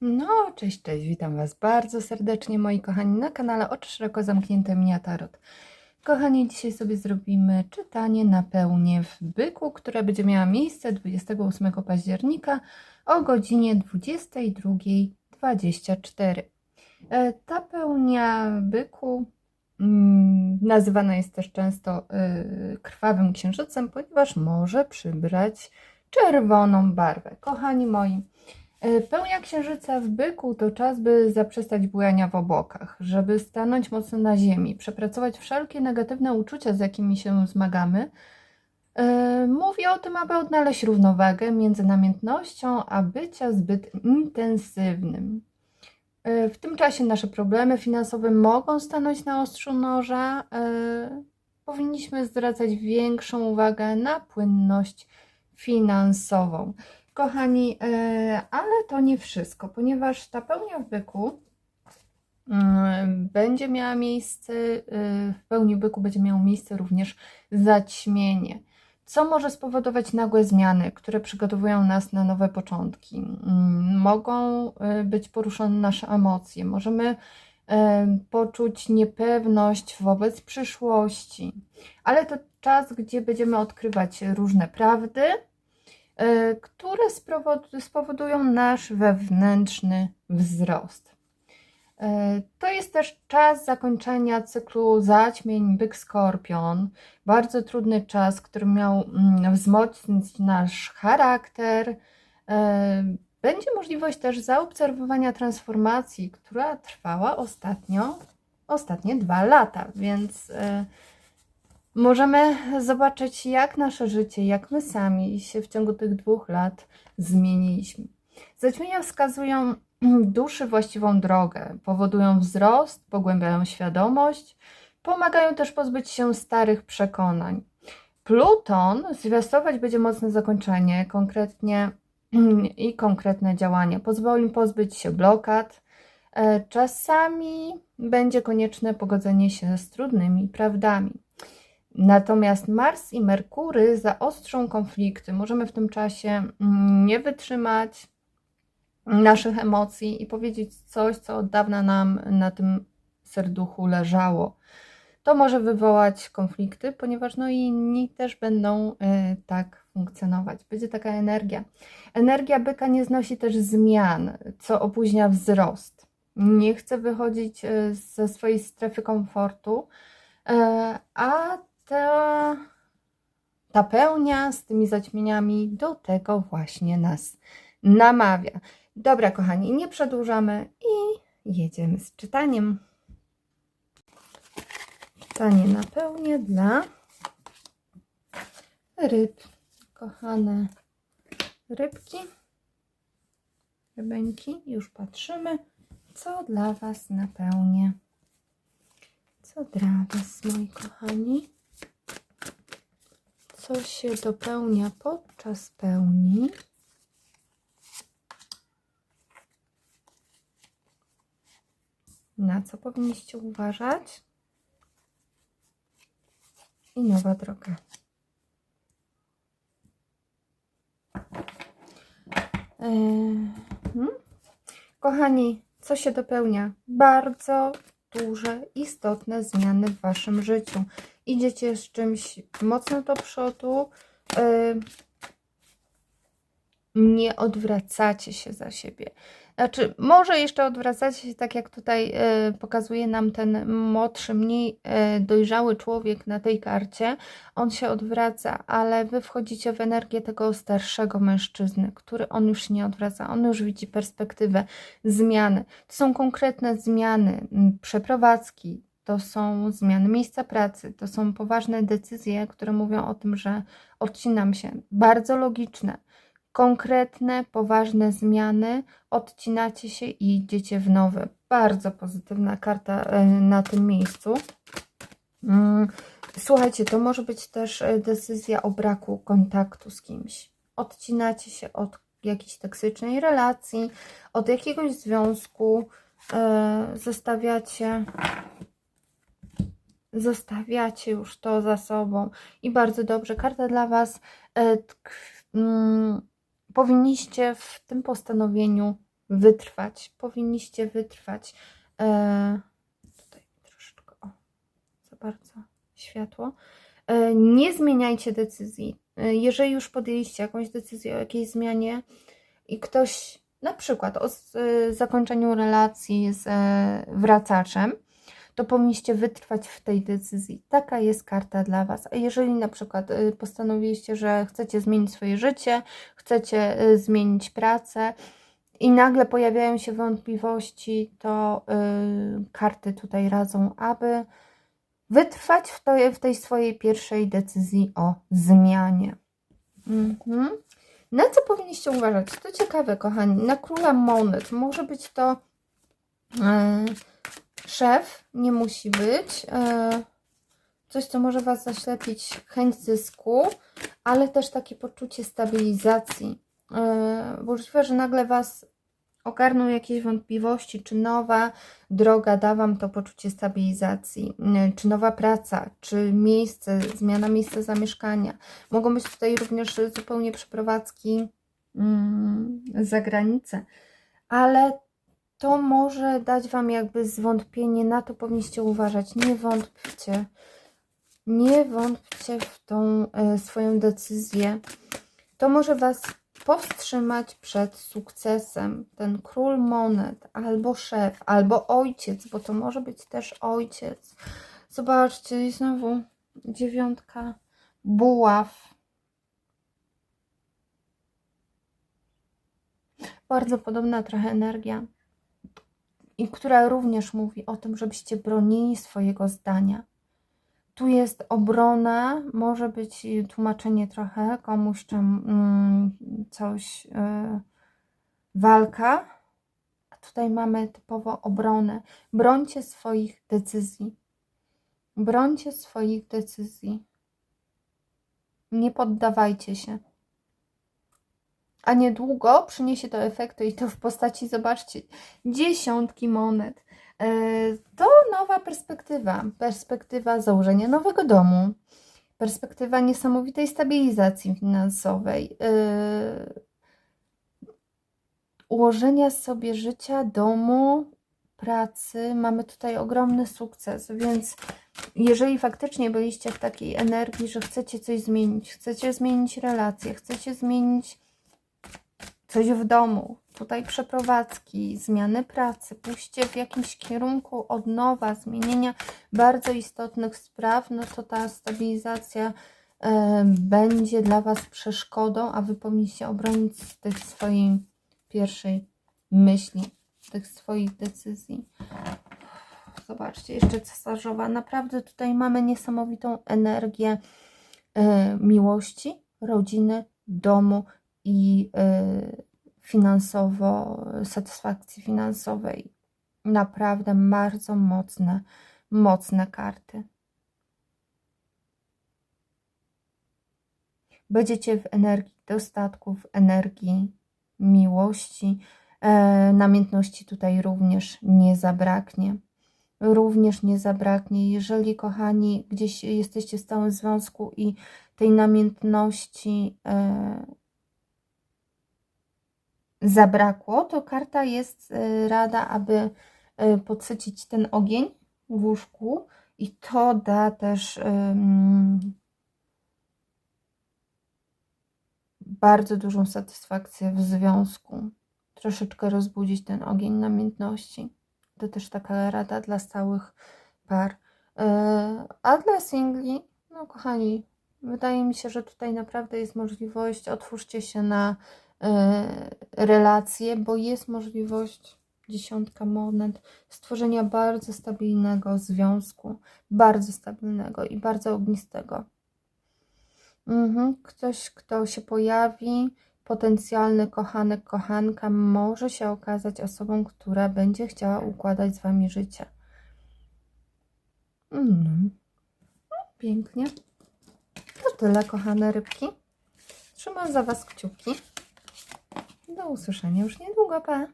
No, cześć, cześć, witam Was bardzo serdecznie, moi kochani, na kanale Oczy Szeroko Zamknięte Tarot. Kochani, dzisiaj sobie zrobimy czytanie na pełnię w Byku, które będzie miała miejsce 28 października o godzinie 22.24. E, Ta pełnia Byku mm, nazywana jest też często y, krwawym księżycem, ponieważ może przybrać czerwoną barwę. Kochani moi, E, Pełnia księżyca w byku to czas, by zaprzestać bujania w obłokach, żeby stanąć mocno na ziemi, przepracować wszelkie negatywne uczucia, z jakimi się zmagamy. E, Mówię o tym, aby odnaleźć równowagę między namiętnością a bycia zbyt intensywnym. E, W tym czasie nasze problemy finansowe mogą stanąć na ostrzu noża. E, Powinniśmy zwracać większą uwagę na płynność finansową. Kochani, e, ale to nie wszystko, ponieważ ta pełnia w byku mm, będzie miała miejsce, e, w pełni byku będzie miało miejsce również zaćmienie, co może spowodować nagłe zmiany, które przygotowują nas na nowe początki. Mm, Mogą e, być poruszone nasze emocje, możemy poczuć niepewność wobec przyszłości, ale to czas, gdzie będziemy odkrywać różne prawdy które sprowod- spowodują nasz wewnętrzny wzrost. E, To jest też czas zakończenia cyklu zaćmień Byk Skorpion. Bardzo trudny czas, który miał mm, wzmocnić nasz charakter. E, Będzie możliwość też zaobserwowania transformacji, która trwała ostatnio, ostatnie dwa lata, więc Możemy zobaczyć, jak nasze życie, jak my sami się w ciągu tych dwóch lat zmieniliśmy. Zaćmienia wskazują duszy właściwą drogę, powodują wzrost, pogłębiają świadomość, pomagają też pozbyć się starych przekonań. Pluton zwiastować będzie mocne zakończenie, konkretnie i konkretne działanie. Pozwoli pozbyć się blokad. E, Czasami będzie konieczne pogodzenie się z trudnymi prawdami. Natomiast Mars i Merkury zaostrzą konflikty. Możemy w tym czasie mm, nie wytrzymać naszych emocji i powiedzieć coś, co od dawna nam na tym serduchu leżało. To może wywołać konflikty, ponieważ no i inni też będą y, tak funkcjonować. Będzie taka energia. Energia byka nie znosi też zmian, co opóźnia wzrost. Nie chce wychodzić y, ze swojej strefy komfortu, y, a ta, ta pełnia z tymi zaćmieniami do tego właśnie nas namawia. Dobra, kochani, nie przedłużamy i jedziemy z czytaniem. Czytanie na pełnię dla ryb. Kochane rybki, rybeńki, już patrzymy, co dla Was napełnię. Co dla Was, moi kochani? Co się dopełnia podczas pełni? Na co powinniście uważać? I nowa droga. Mhm. Kochani, co się dopełnia? Bardzo duże, istotne zmiany w waszym życiu. Idziecie z czymś mocno do przodu. y, Nie odwracacie się za siebie. Znaczy, może jeszcze odwracacie się, tak jak tutaj y, pokazuje nam ten młodszy, mniej y, dojrzały człowiek na tej karcie. On się odwraca, ale wy wchodzicie w energię tego starszego mężczyzny, który on już się nie odwraca. On już widzi perspektywę zmiany. To są konkretne zmiany, przeprowadzki, to są zmiany miejsca pracy, to są poważne decyzje, które mówią o tym, że odcinam się. Bardzo logiczne, konkretne, poważne zmiany, odcinacie się i idziecie w nowe. Bardzo pozytywna karta e, na tym miejscu. Mm, Słuchajcie, to może być też e, decyzja o braku kontaktu z kimś. Odcinacie się od jakiejś toksycznej relacji, od jakiegoś związku, e, zostawiacie zostawiacie już to za sobą i bardzo dobrze. Karta dla Was. Mm, powinniście w tym postanowieniu wytrwać. Powinniście wytrwać. E, tutaj troszeczkę, o, za bardzo światło. E, nie zmieniajcie decyzji. E, jeżeli już podjęliście jakąś decyzję o jakiejś zmianie i ktoś, na przykład o z- e, zakończeniu relacji z e, wracaczem, to powinniście wytrwać w tej decyzji. Taka jest karta dla Was. A jeżeli na przykład y, postanowiliście, że chcecie zmienić swoje życie, chcecie y, zmienić pracę i nagle pojawiają się wątpliwości, to y, karty tutaj radzą, aby wytrwać w, to, w tej swojej pierwszej decyzji o zmianie. Mhm. Na co powinniście uważać? To ciekawe, kochani. Na króla monet. Może być to. e, szef nie musi być. e, Coś, co może Was zaślepić, chęć zysku, ale też takie poczucie stabilizacji. E, Możliwe, że nagle Was ogarną jakieś wątpliwości, czy nowa droga da Wam to poczucie stabilizacji, n- czy nowa praca, czy miejsce, zmiana miejsca zamieszkania. Mogą być tutaj również zupełnie przeprowadzki mm, za granicę, ale to może dać Wam jakby zwątpienie, na to powinniście uważać. Nie wątpcie, nie wątpcie w tą e, swoją decyzję. To może Was powstrzymać przed sukcesem. Ten król monet, albo szef, albo ojciec, bo to może być też ojciec. Zobaczcie, znowu dziewiątka buław. Bardzo podobna trochę energia i która również mówi o tym, żebyście bronili swojego zdania. Tu jest obrona, może być tłumaczenie trochę komuś, czym mm, coś, y, walka. A tutaj mamy typowo obronę. Brońcie swoich decyzji. Brońcie swoich decyzji. Nie poddawajcie się. A niedługo przyniesie to efekty i to w postaci, zobaczcie, dziesiątki monet. E, To nowa perspektywa. Perspektywa założenia nowego domu. Perspektywa niesamowitej stabilizacji finansowej. e, Ułożenia sobie życia, domu, pracy. Mamy tutaj ogromny sukces, więc jeżeli faktycznie byliście w takiej energii, że chcecie coś zmienić, chcecie zmienić relacje, chcecie zmienić coś w domu, tutaj przeprowadzki, zmiany pracy, pójście w jakimś kierunku od nowa, zmienienia bardzo istotnych spraw, no to ta stabilizacja e, będzie dla Was przeszkodą, a Wy powinniście obronić z tych swojej pierwszej myśli, tych swoich decyzji. Zobaczcie, jeszcze cesarzowa. Naprawdę tutaj mamy niesamowitą energię e, miłości, rodziny, domu i y, finansowo, satysfakcji finansowej. Naprawdę bardzo mocne, mocne karty. Będziecie w energii dostatku, w energii miłości. E, namiętności tutaj również nie zabraknie. Również nie zabraknie. Jeżeli, kochani, gdzieś jesteście w stałym związku i tej namiętności e, zabrakło, to karta jest e, rada, aby e, podsycić ten ogień w łóżku i to da też bardzo dużą satysfakcję w związku. Troszeczkę rozbudzić ten ogień namiętności. To też taka rada dla stałych par. E, A dla singli, no kochani, wydaje mi się, że tutaj naprawdę jest możliwość, otwórzcie się na relacje, bo jest możliwość dziesiątka monet stworzenia bardzo stabilnego związku, bardzo stabilnego i bardzo ognistego. Mhm. Ktoś, kto się pojawi, potencjalny kochanek, kochanka, może się okazać osobą, która będzie chciała układać z Wami życie. Mhm. No, pięknie. To tyle, kochane rybki. Trzymam za Was kciuki. Do usłyszenia już niedługo, pa!